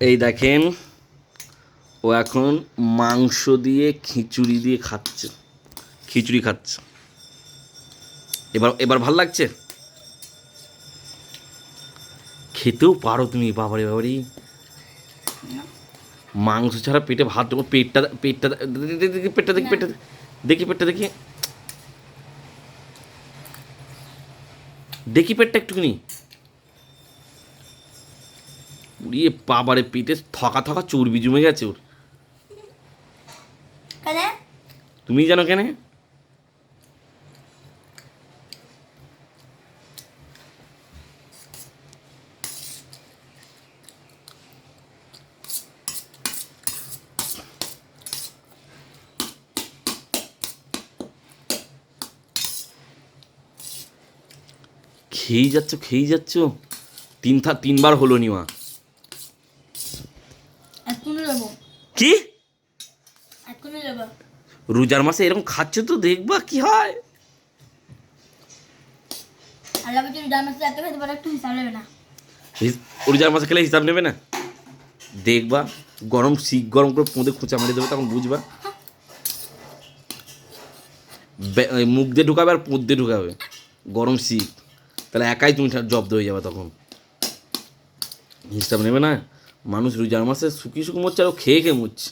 এই দেখেন ও এখন মাংস দিয়ে খিচুড়ি দিয়ে খাচ্ছে। খিচুড়ি খাচ্ছে। এবার এবার ভালো লাগছে? খেতেও পারো তুমি বাবারে বাবারি। মাংস ছাড়া পেটে ভাত দেবো পেটটা পেটটা দেখি, পেটটা দেখি পেটটা দেখি পেটটা দেখি। দেখি পেটটা একটুখানি। উড়িয়ে বাবারে পেটে থকা থকা চর্বি জমে গেছে ওর। তুমি জানো কেন? খেয়েই যাচ্ছ খেয়েই যাচ্ছ? তিন থা তিনবার হলো এক্ষুনি যাব কি? রোজার মাসে এরকম খাচ্ছ তো দেখবা কি হয়। রোজার মাসে খেলে হিসাব নেবে না? দেখবা গরম শিখ গরম করে পোঁদে খোঁচা মেরে দেবে তখন বুঝবা। মুখ দিয়ে ঢুকাবে আর পোঁত দিয়ে ঢুকাবে। গরম শিখ তাহলে একাই তুমি জব্দ হয়ে যাবে তখন। হিসাব নেবে না? মানুষ রোজার মাসে শুকি শুকি মরছে আর খেয়ে খেয়ে মরছে।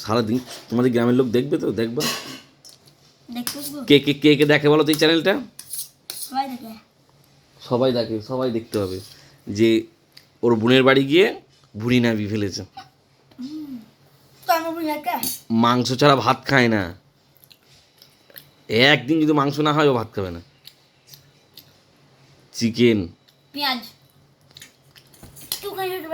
সারাদিন তোমাদের গ্রামের লোক দেখবে তো? দেখবা? কে কে কে কে দেখে বলো তো এই চ্যানেলটা? সবাই দেখে। সবাই দেখতে হবে যে ওর বোনের বাড়ি গিয়ে ভুড়ি নাবি ফেলেছে। মাংস ছাড়া ভাত খায় না। একদিন যদি মাংস না হয় ও ভাত খাবে না। চিকেন। পেঁয়াজ। একটুখানি একটু